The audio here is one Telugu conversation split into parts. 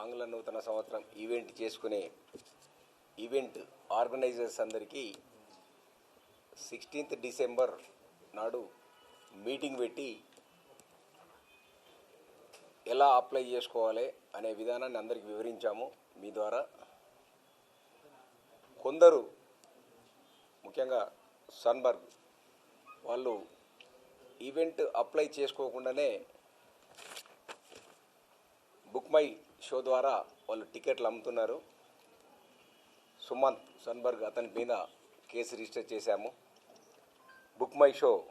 ఆంగ్ల నూతన సంవత్సరం ఈవెంట్ చేసుకునే ఈవెంట్ ఆర్గనైజర్స్ అందరికీ సిక్స్టీన్త్ డిసెంబర్ నాడు మీటింగ్ పెట్టి ఎలా అప్లై చేసుకోవాలి అనే విధానాన్ని అందరికి వివరించాము. మీ ద్వారా కొందరు ముఖ్యంగా సన్బర్గ్ వాళ్ళు ఈవెంట్ అప్లై చేసుకోకుండానే బుక్ మై షో ద్వారా వాళ్ళు టికెట్లు అమ్ముతున్నారు. సుమంత్ సన్బర్గ్ అతని మీద కేసు రిజిస్టర్ చేశాము. Book my show.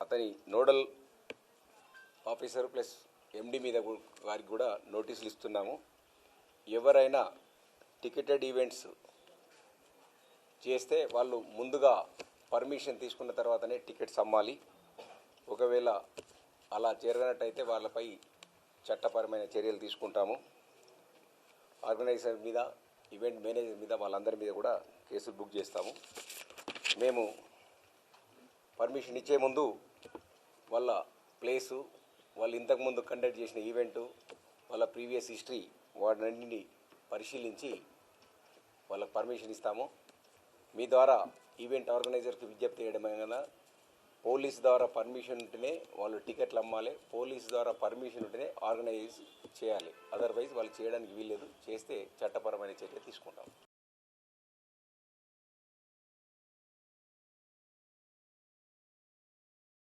అతని నోడల్ ఆఫీసర్ ప్లస్ ఎండి మీద వారికి కూడా నోటీసులు ఇస్తున్నాము. ఎవరైనా టికెటెడ్ ఈవెంట్స్ చేస్తే వాళ్ళు ముందుగా పర్మిషన్ తీసుకున్న తర్వాతనే టికెట్స్ అమ్మాలి. ఒకవేళ అలా జరగనట్టయితే వాళ్ళపై చట్టపరమైన చర్యలు తీసుకుంటాము. ఆర్గనైజర్ మీద ఈవెంట్ మేనేజర్ మీద వాళ్ళందరి మీద కూడా కేసులు బుక్ చేస్తాము. మేము పర్మిషన్ ఇచ్చే ముందు వాళ్ళ ప్లేసు వాళ్ళు ఇంతకుముందు కండక్ట్ చేసిన ఈవెంటు వాళ్ళ ప్రీవియస్ హిస్టరీ వాటినన్నింటినీ పరిశీలించి వాళ్ళకి పర్మిషన్ ఇస్తాము. మీ ద్వారా ఈవెంట్ ఆర్గనైజర్కి విజ్ఞప్తి చేయడమైనా పోలీస్ ద్వారా పర్మిషన్ ఉంటేనే వాళ్ళు టికెట్లు అమ్మాలి. పోలీస్ ద్వారా పర్మిషన్ ఉంటేనే ఆర్గనైజ్ చేయాలి. అదర్వైజ్ వాళ్ళు చేయడానికి వీల్లేదు. చేస్తే చట్టపరమైన చర్య తీసుకుంటాం.